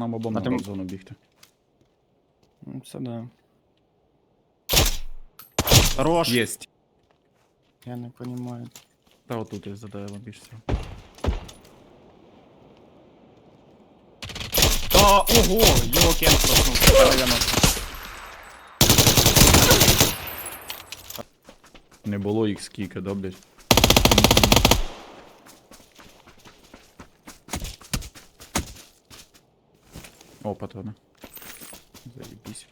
Нам обом А треба ти- в зону бігти. Ну, Це да. Хорош! Єсть. Я не понимаю. Та отут я задаю більш всього. А, ого! Його кен проснувся. Не було їх скільки, да, блядь? О, патрони. Заебись.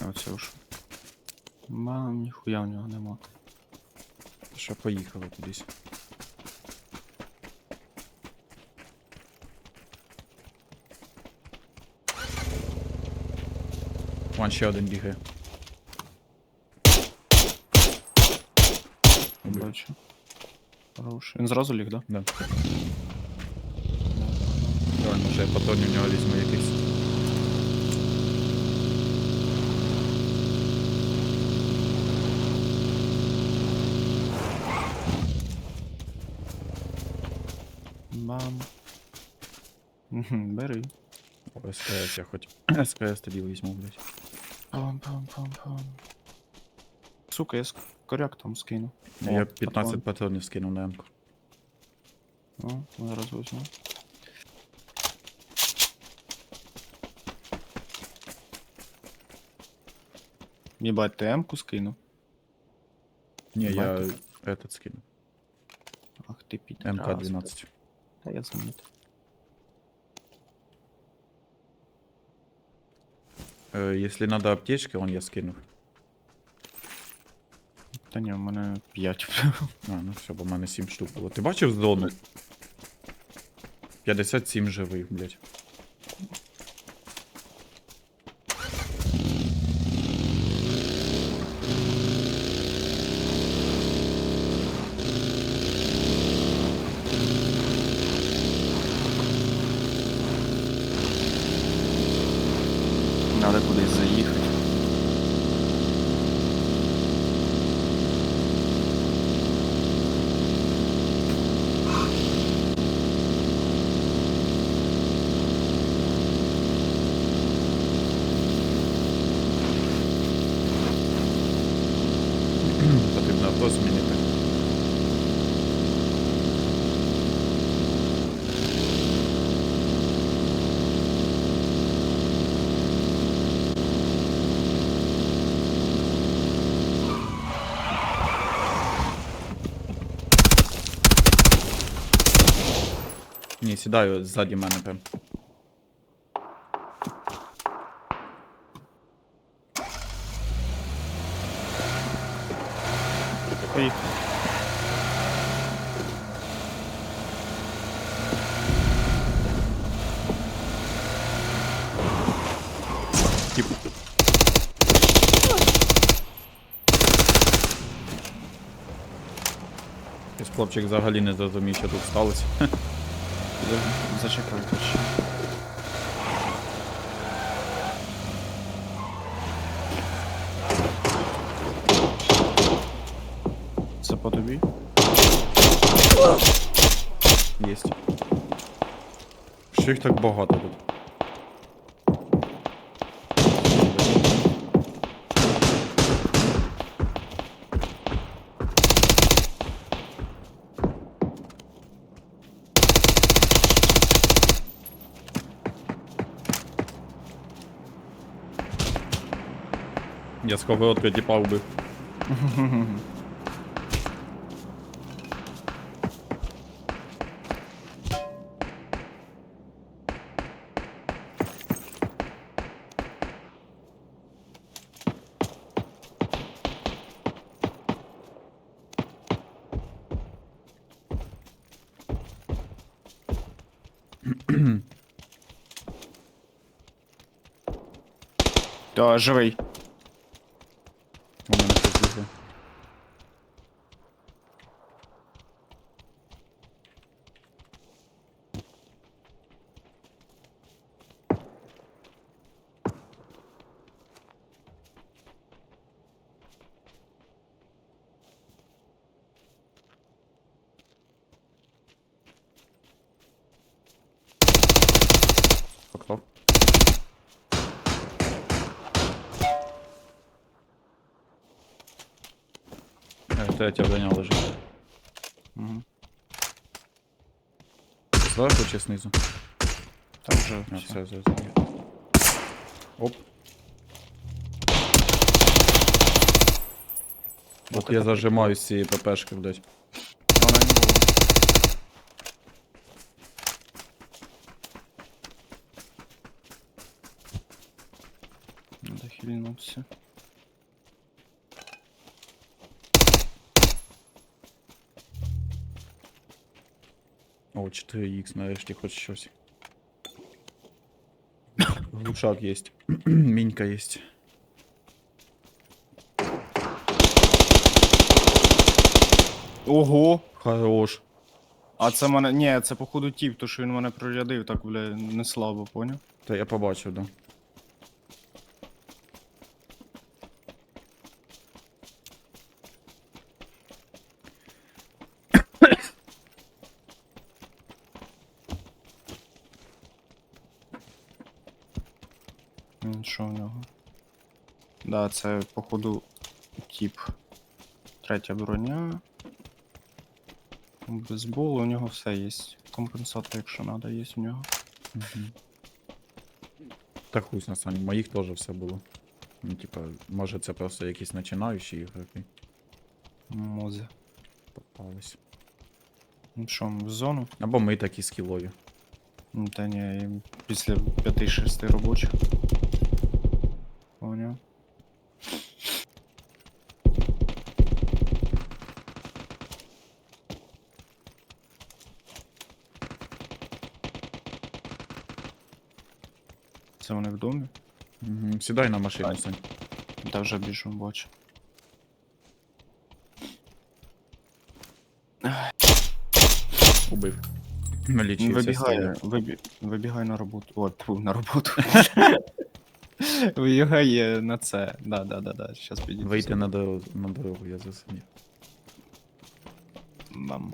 Оце уж. Мам, ніхуя в нього нема. Ще поїхали кудись. Вон ще один бігає. Бачу. Хорош. Він зразу ліг, да? Да. Давай, може я патронів у нього візьму якийсь. Бам. Мгм, Бери. СКС я хоч. СКС тоді візьму, блядь. Пам пам пам пам. Сука, я коряк там скину. Я О, 15 патрон. патронів скинув на М-ку. О, зараз візьму. Єбать, ти М-ку скинув? Ні, я Давай. этот скинув. Ах ти підраз. МК-12. Та я замітив. Е, Якщо надо аптечки, он я скинув. Та ні, у мене 5. А, ну все, бо в мене 7 штук було. Ти бачив зону? 57 живих, блядь. Надо кудись заїхати. Потрібно авто змінити. Ні, сідаю ззаді мене прям. Хлопчик взагалі не зрозумів, що тут сталося. За- Зачекай, коротше. Це по тобі? Єсть. Що їх так багато тут? Я з ковиотки тіпа вбив. Та, живий. Третя броня лежить. Угу. Зверху чи знизу? Там вже А, все. все, все, все. Оп. От я зажимаю з цієї ППшки, блядь. Вона не була. Надо хильнуться. О, 4х, нарешті хоч щось. Глушак есть. Мінька есть. Ого! Хорош. А це мене. Ні, це походу тіп, то що він мене прорядив, так, бля, не слабо, поняв? Та я побачив, да. М, Що в нього? Да, це походу тіп. Третя броня. Бейсбол, у нього все є. Компенсатор, якщо треба, є у нього. Мгм. Та хуй на самі, моїх теж все було. Ну, типа, може це просто якісь починаючі ігроки Мози. попались. Ну що, в зону? Або ми такі скілові. Ну, Та ні, після 5-6 робочих. Поняв. Це вони в домі? Угу. Сідай на машину. Сань. Та вже біжу, бачу. Убив. Налічився. Вибігай, вибі... вибігай на роботу. О, тьфу, на роботу. Вибігай е, на це. Да, да, да, да. Щас підійду. Вийти на дорогу, на дорогу, я засадів. Мам.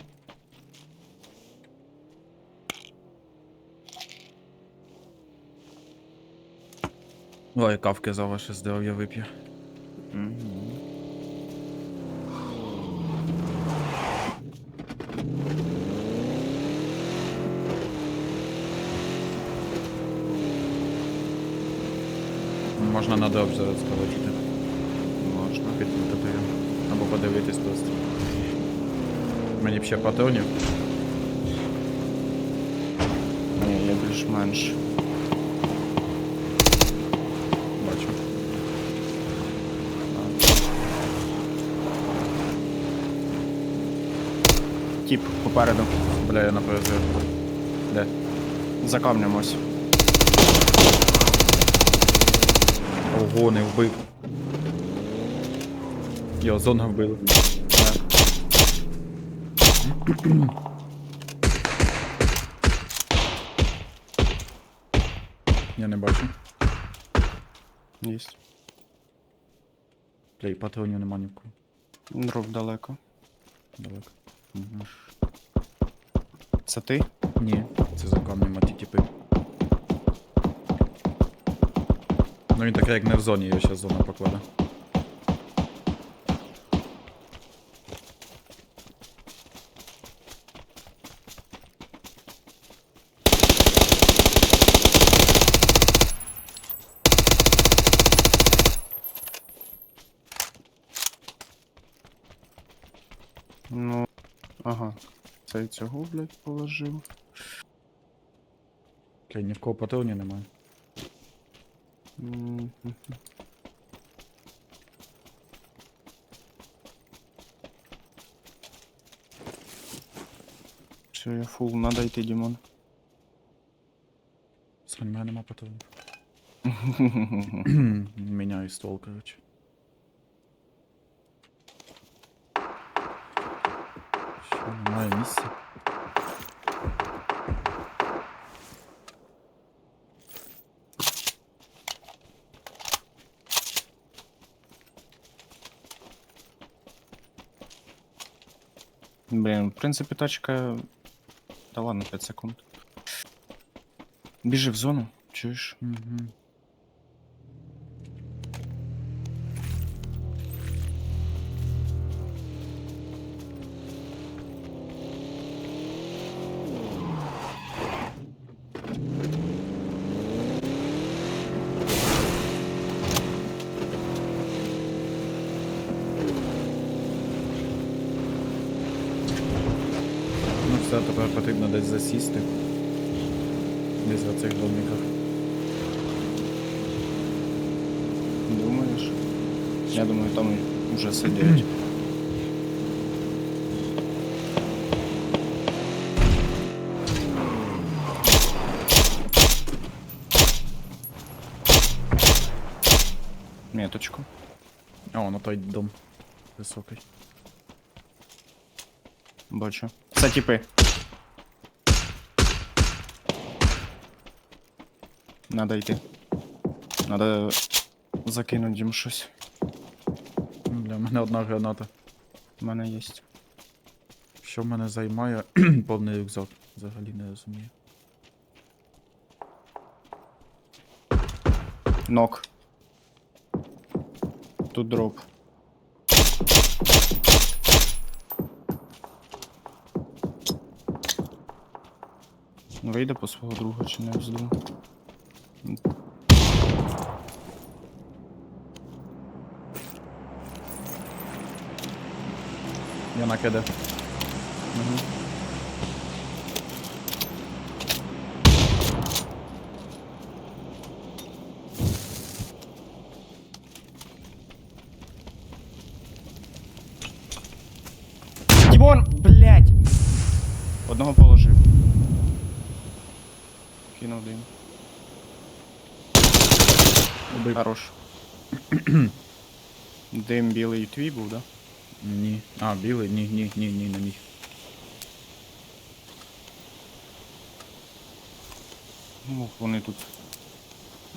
Ой, кавки за ваше здоров'я вип'ю. Можна на дроп зараз полетіти. Можна. Підкрутити його. Або подивитись просто. Мені б ще патронів. Ні, я більш-менш. Бачу. Тіп попереду. Бля, я на ПЗ. Де? За камнем ось. Ого, не вбив. Йо, зона вбили. Я не бачу. Єсть. Бля, і патронів нема ні в кого. Дров далеко. Далеко. Угу. Це ти? Ні, це за камнем, а ті типи. Ну він таке як не в зоні, його зараз зона покладе. Ну. Ага. Це і цього, блядь, положив. Бля, ні в кого патронів немає. Мгм. Все, я фул, надо йти, Дімон. Сань, в мене нема патронів. Міняю ствол, короче. Немає місця? Блін, в принципі, тачка. Та ладно, 5 секунд. Біжи в зону, чуєш? Угу. Десь засісти. Десь в цих домиках. Думаєш? Я думаю, там вже сидять. Меточку. О, на той дом. Високий. Бачу. Це типи. Надо йти. Надо закинути їм щось. Для мене одна граната. У мене є. Що в мене займає повний рюкзак? Взагалі не розумію. Нок. Тут дроп. Вийде по свого друга чи не вздумав. Я накиде. Угу. Дімон, блядь! Одного положив. Кинув дим. Убив. Хорош. Дим білий твій був, да? Ні. А, білий? Ні, ні, ні, ні, не мій. Ну, вони тут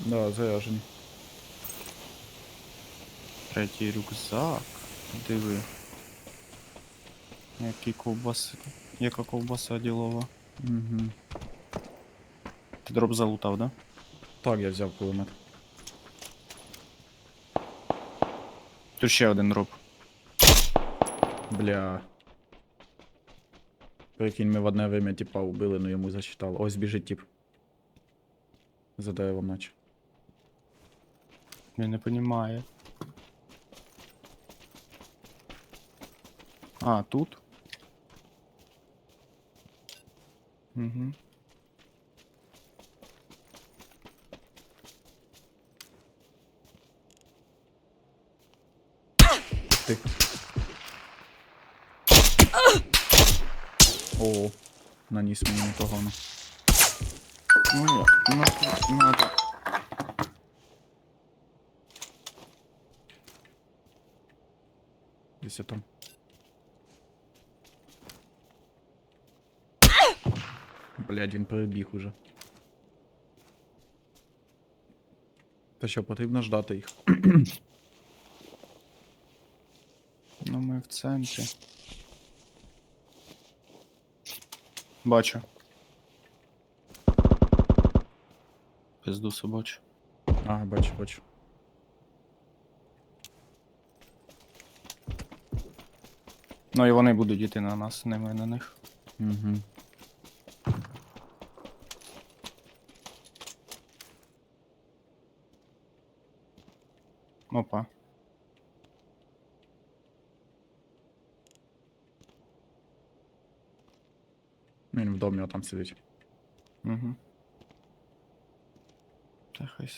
Да, заряжені. Третій рюкзак. Диви. Які ковбаси. Яка ковбаса ділова. Угу. Дроп залутав, да? Так, я взяв кулемет. Тут ще один дроп. Бля. Прикинь, ми в одне время типа убили, но йому засчитало. Ось біжить тип. За деревом наче. Він не понімає. А, тут? Угу. Ти. О, наніс мені непогано. Ну, я. Ну, надо. Десь я там. Блядь, він перебіг уже. Та що, потрібно ждати їх. Ну, ми в центрі. Бачу. Пизду собачу. Ага, бачу, бачу. Ну і вони будуть йти на нас, не ми на них. Угу. Опа. Він в домі там сидить. Угу. Та хай.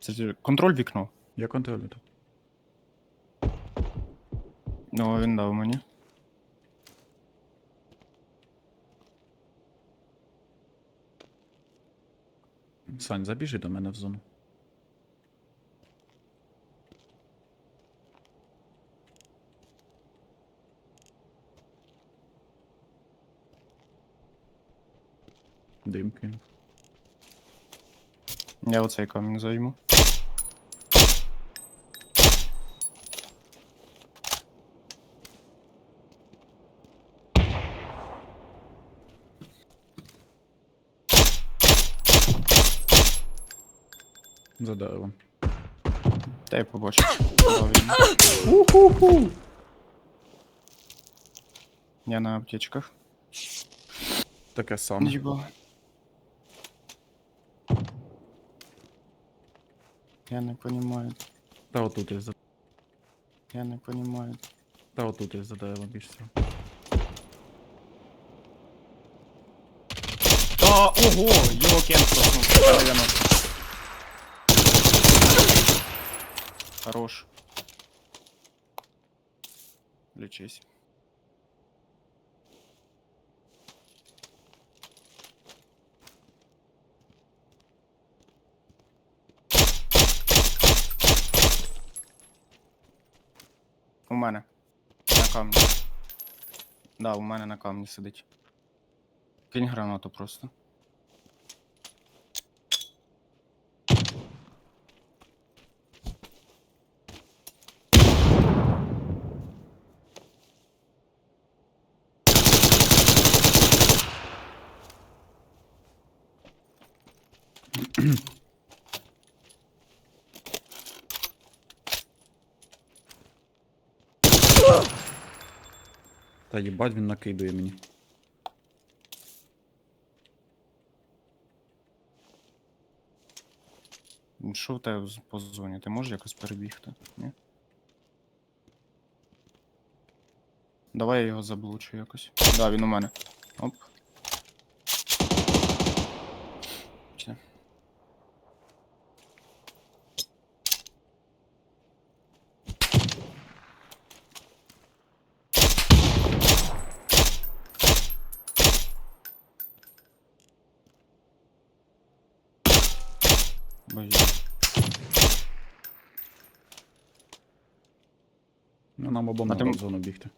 Це контроль вікно. Я контролю тут. Ну, він дав мені. Сань, забіжи до мене в зону. Дим кинув. Я оцей камінь займу. За деревом. Та я побачив. Уху-ху! Я на аптечках. Таке саме. Їба. Я не понимаю. Та отут я за. Я не понимаю. Та отут я за деревом більш всього. А, ого! Його кен проснув. Половину. Хорош. Лечись. У мене. На камні. Да, у мене на камні сидить. Кинь гранату просто. Та їбать він накидує мені. Ну, Що в тебе по зоні? Ти можеш якось перебігти? Ні? Давай я його заблучу якось. Да, він у мене. Оп. Боже. Ну нам обом треба в зону бігти.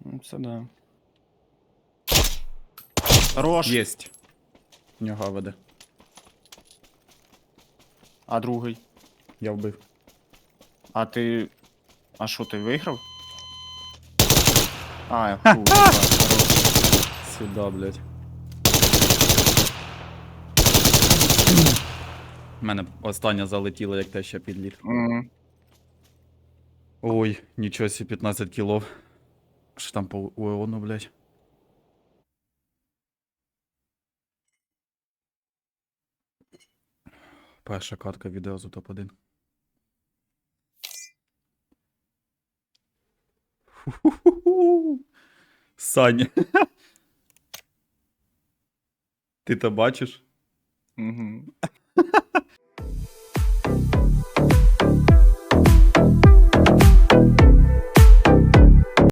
Ну, Це да. Хорош! Єсть. Нього веде. А другий. Я вбив. А ти. А що, ти виграв? А, я хорош. Сюда, блядь. У мене остання залетіла, як те ще підліт. Мгм. Ой, нічого сі 15 кілов. Що там по уеону, блядь? Перша катка відео з топ-1. Ху-ху-ху-ху. Саня. Ти то бачиш? Мгм.